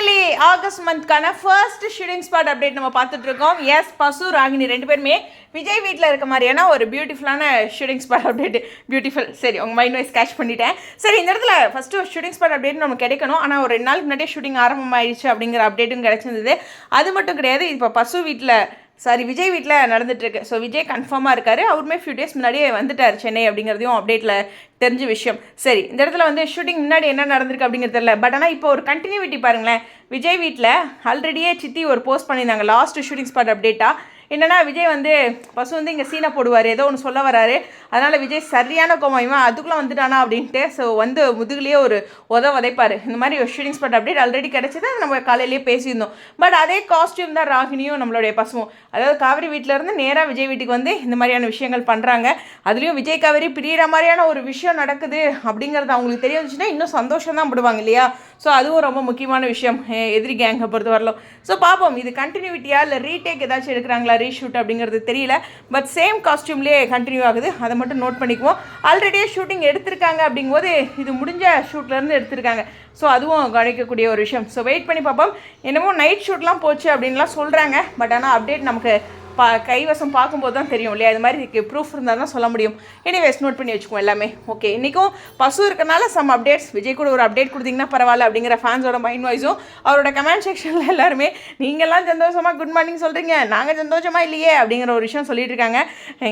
Finally August மந்த்க்கான first shooting spot update நம்ம பார்த்துட்டு இருக்கோம் எஸ் பசு ராகினி ரெண்டு பேருமே விஜய் வீட்டில் இருக்க மாதிரியான ஒரு பியூட்டிஃபுல்லான ஷூட்டிங் ஸ்பாட் அப்டேட் பியூட்டிஃபுல் சரி உங்கள் மைண்ட் வைஸ் கேஷ் பண்ணிட்டேன். சரி இந்த இடத்துல ஃபஸ்ட்டு ஒரு ஷூட்டிங் ஸ்பாட் அப்டேட் நமக்கு கிடைக்கணும். ஆனால் ஒரு ரெண்டு நாளுக்கு முன்னாடியே ஷூட்டிங் ஆரம்பமாயிடுச்சு அப்படிங்கிற அப்டேட்டும் கிடைச்சிருந்தது. அது மட்டும் கிடையாது இப்போ பசு வீட்டில் சாரி விஜய் வீட்டில் நடந்துட்டுருக்கு. ஸோ விஜய் கன்ஃபார்மாக இருக்காரு. அவருமே ஃபியூ டேஸ் முன்னாடியே வந்துட்டார் சென்னை அப்படிங்கிறதையும் அப்டேட்டில் தெரிஞ்ச விஷயம். சரி இந்த இடத்துல வந்து ஷூட்டிங் முன்னாடி என்ன நடந்திருக்கு அப்படிங்கிறது தெரியல. பட் ஆனால் இப்போ ஒரு கண்டினியூவிட்டி பாருங்களேன். விஜய் வீட்டில் ஆல்ரெடியே சித்தி ஒரு போஸ்ட் பண்ணியிருந்தாங்க. லாஸ்ட் ஷூட்டிங் ஸ்பாட் அப்டேட்டாக என்னன்னா விஜய் வந்து பசு வந்து இங்கே சீனை போடுவார் ஏதோ ஒன்று சொல்ல வராரு. அதனால் விஜய் சரியான கோமாயுமா அதுக்குள்ளே வந்துட்டானா அப்படின்ட்டு ஸோ வந்து முதுகுலேயே ஒரு உத உதைப்பார். இந்த மாதிரி ஒரு ஷூட்டிங் ஸ்பாட் அப்டேட் ஆல்ரெடி கிடச்சிது அது நம்ம காலையிலேயே பேசியிருந்தோம். பட் அதே காஸ்டியூம் தான் ராகினியும் நம்மளுடைய பசுவும். அதாவது காவிரி வீட்டில் இருந்து நேராக விஜய் வீட்டுக்கு வந்து இந்த மாதிரியான விஷயங்கள் பண்ணுறாங்க அதுலேயும் விஜய் காவிரி பிரியிற மாதிரியான ஒரு விஷயம் நடக்குது அப்படிங்கிறது அவங்களுக்கு தெரிய வந்துச்சுன்னா இன்னும் சந்தோஷம் தான் படுவாங்க இல்லையா? ஸோ அதுவும் ரொம்ப முக்கியமான விஷயம் எதிரி கேங்கை பொறுத்த வரலும் ஸோ பார்ப்போம் இது கண்டினியூட்டியா இல்லை ரீடேக் ஏதாச்சும் எடுக்கிறாங்களா ரீஷூட் அப்படிங்கிறது தெரியல. பட் சேம் காஸ்டியூம்லேயே கண்டினியூ ஆகுது. அதை மட்டும் நோட் பண்ணிக்குவோம். ஆல்ரெடியே ஷூட்டிங் எடுத்திருக்காங்க அப்படிங்கும்போது இது முடிஞ்ச ஷூட்லேருந்து எடுத்திருக்காங்க. ஸோ அதுவும் கவனிக்கக்கூடிய ஒரு விஷயம். ஸோ வெயிட் பண்ணி பார்ப்போம். என்னமோ நைட் ஷூட்லாம் போச்சு அப்படின்லாம் சொல்கிறாங்க பட் ஆனால் அப்டேட் நமக்கு பா கைவசம் பார்க்கும்போது தான் தெரியும் இல்லையா? இது மாதிரி ப்ரூஃப் இருந்தால் தான் சொல்ல முடியும். எனிவேஸ் நோட் பண்ணி வச்சுக்கோம் எல்லாமே. ஓகே இன்றைக்கும் பசு இருக்கனால சம் அப்டேட்ஸ் விஜய் கூட ஒரு அப்டேட் கொடுத்தீங்கன்னா பரவாயில்ல அப்படிங்கிற ஃபேன்ஸோட மைண்ட் வாய்ஸும் அவரோட கமெண்ட் செக்ஷனில் எல்லாருமே நீங்கள்லாம் சந்தோஷமாக குட் மார்னிங் சொல்கிறீங்க நாங்கள் சந்தோஷமாக இல்லையே அப்படிங்கிற ஒரு விஷயம் சொல்லிட்டு இருக்காங்க.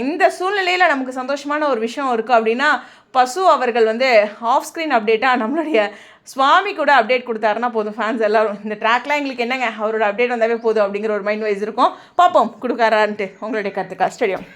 இந்த சூழ்நிலையில் நமக்கு சந்தோஷமான ஒரு விஷயம் இருக்குது அப்படின்னா பசு அவர்கள் வந்து ஆஃப் ஸ்க்ரீன் அப்டேட்டாக நம்மளுடைய சுவாமி கூட அப்டேட் கொடுத்தாருன்னா போதும் ஃபேன்ஸ் எல்லாரும். இந்த ட்ராக்லாம் எங்களுக்கு என்னங்க? அவரோட அப்டேட் வந்தாவே போதும் அப்படிங்கிற ஒரு மைண்ட் வைஸ் இருக்கும். பார்ப்போம் கொடுக்காரான்ட்டு உங்களுடைய கருத்துக்கா ஸ்டேடியம்.